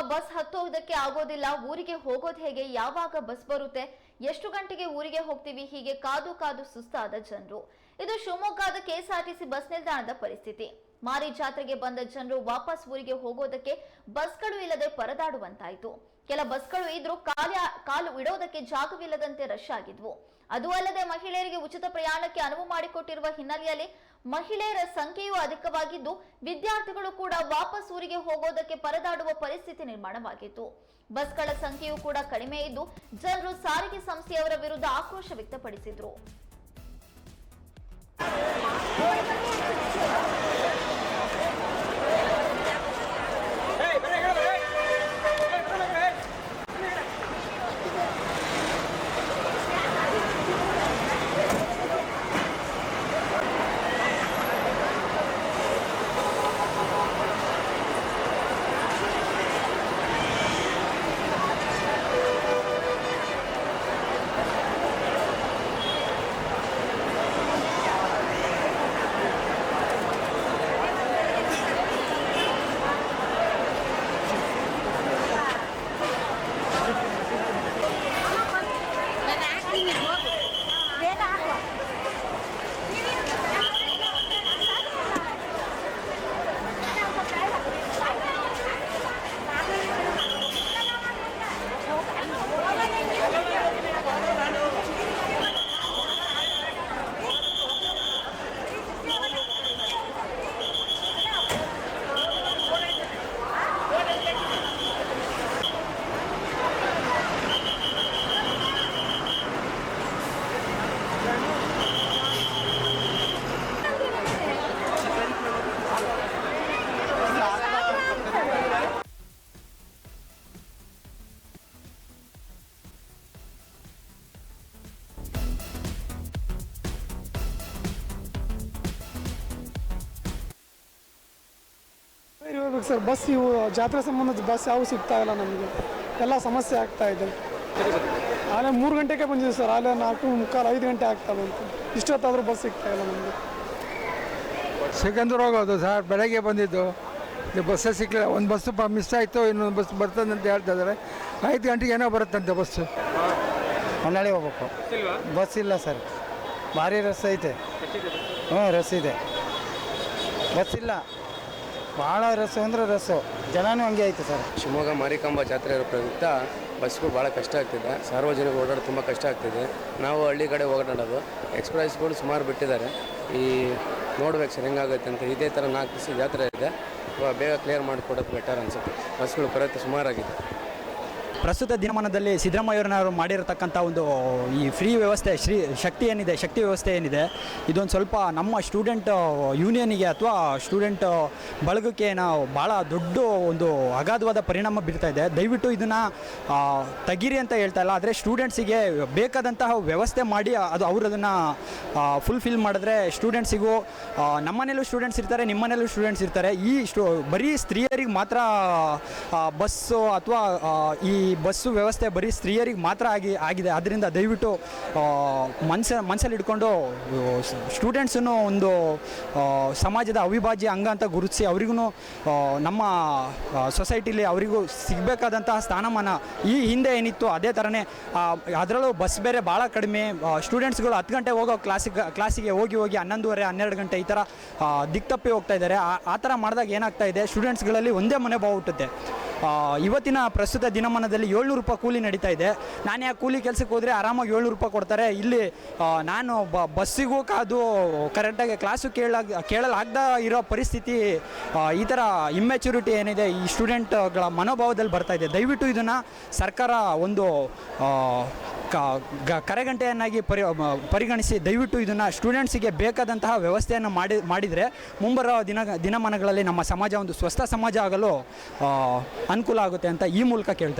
Bus ಹತ್ತೋದಕ್ಕೆ ಆಗೋದಿಲ್ಲ. ಊರಿಗೆ ಹೋಗೋದು ಹೇಗೆ? ಯಾವಾಗ ಬಸ್ ಬರುತ್ತೆ? ಎಷ್ಟು ಗಂಟೆಗೆ ಊರಿಗೆ ಹೋಗ್ತೀವಿ? ಹೀಗೆ ಕಾದು ಕಾದು ಸುಸ್ತಾದ ಜನರು. ಇದು ಶಿವಮೊಗ್ಗದ ಕೆಎಸ್ಆರ್ಟಿಸಿ ಬಸ್ ನಿಲ್ದಾಣದ ಪರಿಸ್ಥಿತಿ. ಮಾರಿ ಜಾತ್ರೆಗೆ ಬಂದ ಜನರು ವಾಪಸ್ ಊರಿಗೆ ಹೋಗೋದಕ್ಕೆ ಬಸ್ಗಳು ಇಲ್ಲದೆ ಪರದಾಡುವಂತಾಯ್ತು. ಕೆಲ ಬಸ್ಗಳು ಇದ್ರೂ ಕಾಲ, ಕಾಲು ಇಡೋದಕ್ಕೆ ಜಾಗವಿಲ್ಲದಂತೆ ರಶ್ ಆಗಿದ್ವು. ಅದು ಅಲ್ಲದೆ ಮಹಿಳೆಯರಿಗೆ ಉಚಿತ ಪ್ರಯಾಣಕ್ಕೆ ಅನುವು ಮಾಡಿಕೊಟ್ಟಿರುವ ಹಿನ್ನೆಲೆಯಲ್ಲಿ ಮಹಿಳೆಯರ ಸಂಖ್ಯೆಯೂ ಅಧಿಕವಾಗಿದ್ದು, ವಿದ್ಯಾರ್ಥಿಗಳು ಕೂಡ ವಾಪಸ್ ಊರಿಗೆ ಹೋಗೋದಕ್ಕೆ ಪರದಾಡುವ ಪರಿಸ್ಥಿತಿ ನಿರ್ಮಾಣವಾಗಿತ್ತು. ಬಸ್ಗಳ ಸಂಖ್ಯೆಯೂ ಕೂಡ ಕಡಿಮೆ ಇದ್ದು, ಜನರು ಸಾರಿಗೆ ಸಂಸ್ಥೆಯವರ ವಿರುದ್ಧ ಆಕ್ರೋಶ ವ್ಯಕ್ತಪಡಿಸಿದ್ರು. ಸರ್ ಬಸ್ ಇವು ಜಾತ್ರೆ ಸಂಬಂಧ ಬಸ್ ಯಾವ ಸಿಗ್ತಾ ಇಲ್ಲ ನಮಗೆ. ಎಲ್ಲ ಸಮಸ್ಯೆ ಆಗ್ತಾ ಇದೆ. ಆಲೆ ಮೂರು ಗಂಟೆಗೆ ಬಂದಿದೆ ಸರ್ ಆಲೆ ನಾಲ್ಕು ಮುಕ್ಕಾಲು ಐದು ಗಂಟೆ ಆಗ್ತಾ ಬಂತು. ಇಷ್ಟೊತ್ತಾದರೂ ಬಸ್ ಸಿಗ್ತಾ ಇಲ್ಲ ನಮಗೆ. ಸಿಕಂದೂರು ಹೋಗೋದು ಸರ್ ಬೆಳಗ್ಗೆ ಬಂದಿದ್ದು. ಇದು ಬಸ್ಸೇ ಸಿಕ್ಕಲಿಲ್ಲ ಒಂದು ಬಸ್ಸು ಪ ಮಿಸ್ ಆಯಿತು ಇನ್ನೊಂದು ಬಸ್ ಬರ್ತದೆ ಅಂತ ಹೇಳ್ತಾ ಇದ್ದಾರೆ. ಐದು ಗಂಟೆಗೆ ಏನೋ ಬರುತ್ತಂತೆ ಬಸ್ಸು. ಹೊನ್ನಾಳಿ ಹೋಗ್ಬೇಕು. ಬಸ್ ಇಲ್ಲ ಸರ್. ಭಾರಿ ರಸ್ ಐತೆ. ಹ್ಞೂ ರಸ್ ಇದೆ. ಬಸ್ ಇಲ್ಲ. ಭಾಳ ರಸ್ಸು ಅಂದ್ರೆ ರಸ್ಸು. ಜನನೂ ಹಂಗೆ ಐತೆ ಸರ್. ಶಿವಮೊಗ್ಗ ಮಾರಿಕಾಂಬ ಜಾತ್ರೆ ಇರೋ ಪ್ರಯುಕ್ತ ಬಸ್ಗಳು ಭಾಳ ಕಷ್ಟ ಆಗ್ತಿದೆ. ಸಾರ್ವಜನಿಕ ಓಡಾಡೋದು ತುಂಬ ಕಷ್ಟ ಆಗ್ತಿದೆ. ನಾವು ಹಳ್ಳಿ ಕಡೆ ಓಡಾಡೋದು ಎಕ್ಸ್ಪ್ರೆಸ್ಗಳು ಸುಮಾರು ಬಿಟ್ಟಿದ್ದಾರೆ. ಈ ನೋಡ್ಬೇಕು ಸರ್ ಹೆಂಗಾಗುತ್ತೆ ಅಂತ. ಇದೇ ಥರ ನಾಲ್ಕು ದಿವಸ ಜಾತ್ರೆ ಇದೆ. ಬೇಗ ಕ್ಲಿಯರ್ ಮಾಡಿಕೊಡೋದು ಬೆಟರ್ ಅನಿಸುತ್ತೆ. ಬಸ್ಗಳು ಕೊರತೆ ಸುಮಾರಾಗಿದೆ. ಪ್ರಸ್ತುತ ದಿನಮಾನದಲ್ಲಿ ಸಿದ್ದರಾಮಯ್ಯವ್ರನ್ನವರು ಮಾಡಿರತಕ್ಕಂಥ ಒಂದು ಈ ಫ್ರೀ ವ್ಯವಸ್ಥೆ, ಶ್ರೀ ಶಕ್ತಿ ಏನಿದೆ, ಶಕ್ತಿ ವ್ಯವಸ್ಥೆ ಏನಿದೆ, ಇದೊಂದು ಸ್ವಲ್ಪ ನಮ್ಮ ಸ್ಟೂಡೆಂಟ್ ಯೂನಿಯನಿಗೆ ಅಥವಾ ಸ್ಟೂಡೆಂಟ್ ಬಳಗಕ್ಕೆ ನಾವು ಭಾಳ ದೊಡ್ಡ ಒಂದು ಅಗಾಧವಾದ ಪರಿಣಾಮ ಬೀರ್ತಾ ಇದೆ. ದಯವಿಟ್ಟು ಇದನ್ನು ತಗಿರಿ ಅಂತ ಹೇಳ್ತಾ ಇಲ್ಲ, ಆದರೆ ಸ್ಟೂಡೆಂಟ್ಸಿಗೆ ಬೇಕಾದಂತಹ ವ್ಯವಸ್ಥೆ ಮಾಡಿ ಅದು ಅವರು ಅದನ್ನು ಫುಲ್ಫಿಲ್ ಮಾಡಿದ್ರೆ ಸ್ಟೂಡೆಂಟ್ಸಿಗೂ ನಮ್ಮನೇಲೂ ಸ್ಟೂಡೆಂಟ್ಸ್ ಇರ್ತಾರೆ, ನಿಮ್ಮನೇಲೂ ಸ್ಟೂಡೆಂಟ್ಸ್ ಇರ್ತಾರೆ. ಈ ಸ್ಟೂ, ಬರೀ ಸ್ತ್ರೀಯರಿಗೆ ಮಾತ್ರ ಬಸ್ಸು ಅಥವಾ ಈ ಬಸ್ಸು ವ್ಯವಸ್ಥೆ ಬರೀ ಸ್ತ್ರೀಯರಿಗೆ ಮಾತ್ರ ಆಗಿ ಆಗಿದೆ. ಅದರಿಂದ ದಯವಿಟ್ಟು ಮನ್ಸ ಮನಸ್ಸಲ್ಲಿ ಇಟ್ಕೊಂಡು ಸ್ಟೂಡೆಂಟ್ಸನ್ನು ಒಂದು ಸಮಾಜದ ಅವಿಭಾಜ್ಯ ಅಂಗ ಅಂತ ಗುರುತಿಸಿ ಅವರಿಗೂ ನಮ್ಮ ಸೊಸೈಟಿಲಿ ಅವರಿಗೂ ಸಿಗಬೇಕಾದಂತಹ ಸ್ಥಾನಮಾನ ಈ ಹಿಂದೆ ಏನಿತ್ತು ಅದೇ ಥರನೇ ಅದರಲ್ಲೂ ಬಸ್ ಬೇರೆ ಭಾಳ ಕಡಿಮೆ ಸ್ಟೂಡೆಂಟ್ಸ್ಗಳು ಹತ್ತು ಗಂಟೆ ಹೋಗೋ ಕ್ಲಾಸಿಗೆ ಕ್ಲಾಸಿಗೆ ಹೋಗಿ ಹೋಗಿ ಹನ್ನೊಂದುವರೆ, ಹನ್ನೆರಡು ಗಂಟೆ ಈ ಥರ ದಿಕ್ಕಪ್ಪಿ ಹೋಗ್ತಾ ಇದ್ದಾರೆ. ಆ- ಥರ ಮಾಡಿದಾಗ ಏನಾಗ್ತಾ ಇದೆ? ಸ್ಟೂಡೆಂಟ್ಸ್ಗಳಲ್ಲಿ ಒಂದೇ ಮನೆ ಭಾವ ಹುಟ್ಟುತ್ತೆ. ಇವತ್ತಿನ ಪ್ರಸ್ತುತ ದಿನಮಾನದಲ್ಲಿ ಏಳ್ನೂರು ರೂಪಾಯಿ ಕೂಲಿ ನಡೀತಾ ಇದೆ. ನಾನು ಯಾಕೆ ಕೂಲಿ ಕೆಲಸಕ್ಕೆ ಹೋದರೆ ಆರಾಮಾಗಿ ಏಳ್ನೂರು ರೂಪಾಯಿ ಕೊಡ್ತಾರೆ. ಇಲ್ಲಿ ನಾನು ಬ, ಬಸ್ಸಿಗೂ ಕಾದು ಕರೆಕ್ಟಾಗಿ ಕ್ಲಾಸು ಕೇಳ, ಕೇಳಲಾಗದ ಇರೋ ಪರಿಸ್ಥಿತಿ ಈ ಥರ ಇಮ್ಮೆಚುರಿಟಿ ಏನಿದೆ, ಈ ಸ್ಟೂಡೆಂಟ್ಗಳ ಮನೋಭಾವದಲ್ಲಿ ಬರ್ತಾ ಇದೆ. ದಯವಿಟ್ಟು ಇದನ್ನು ಸರ್ಕಾರ ಒಂದು ಕರೆಗಂಟೆಯನ್ನಾಗಿ ಪರಿ ಪರಿಗಣಿಸಿ ದಯವಿಟ್ಟು ಇದನ್ನು ಸ್ಟೂಡೆಂಟ್ಸಿಗೆ ಬೇಕಾದಂತಹ ವ್ಯವಸ್ಥೆಯನ್ನು ಮಾಡಿ, ಮಾಡಿದರೆ ಮುಂಬರುವ ದಿನ, ದಿನಮಾನಗಳಲ್ಲಿ ನಮ್ಮ ಸಮಾಜ ಒಂದು ಸ್ವಸ್ಥ ಸಮಾಜ ಆಗಲು ಅನುಕೂಲ ಆಗುತ್ತೆ ಅಂತ ಈ ಮೂಲಕ ಕೇಳ್ತಾ